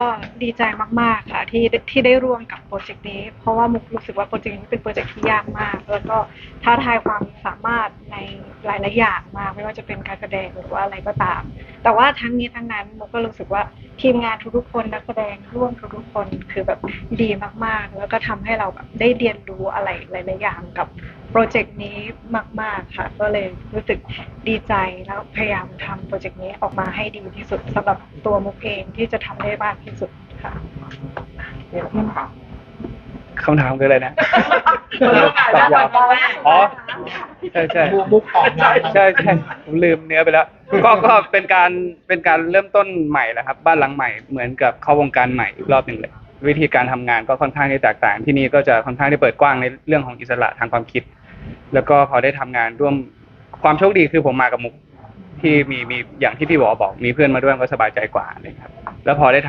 ก็ดีใจมาก ๆ ค่ะ ที่ที่ได้ร่วมกับโปรเจกต์นี้ เพราะว่ามุกรู้สึกว่าโปรเจกต์นี้เป็นโปรเจกต์ที่ยากมาก แล้วก็ท้าทายความสามารถใน หลายๆอย่างมากไม่ว่าจะเป็นการแสดงหรือว่าอะไรก็ตาม แต่ว่าทั้งนี้ทั้งนั้นมุกก็รู้สึกว่าทีมงานทุกๆคนนักแสดงร่วมทุกๆคนคือแบบดีมากๆ แล้วก็ทำให้เราแบบได้เรียนรู้อะไรหลายๆอย่างกับโปรเจกต์นี้มาก ๆค่ะ ก็เลยรู้สึกดีใจแล้วพยายามทำโปรเจกต์นี้ออกมาให้ดีที่สุดสำหรับตัวมุกเองที่จะทำได้มากที่สุดค่ะเดี๋ยวคำถามคืออะไรนะตอบยาวอ๋อใช่ใช่มุกออกงานใช่ใช่ผมลืมเนื้อไปแล้ว ก็ก็เป็นการเป็นการเริ่มต้นใหม่แหละครับ บ้านหลังใหม่เหมือนกับเข้าวงการใหม่อีกรอบหนึ่งเลย วิธีการทำงานก็ค่อนข้างที่แตกต่างที่นี่ก็จะค่อนข้างที่เปิดกว้างในเรื่องของอิสระทางความคิด แล้วก็พอได้ทำงานร่วมความโชคดีคือผมมากับมุกที่มีมีอย่างที่พี่บอกบอก มีเพื่อนมาด้วยก็สบายใจกว่าเลยครับ แล้วพอได้ทำ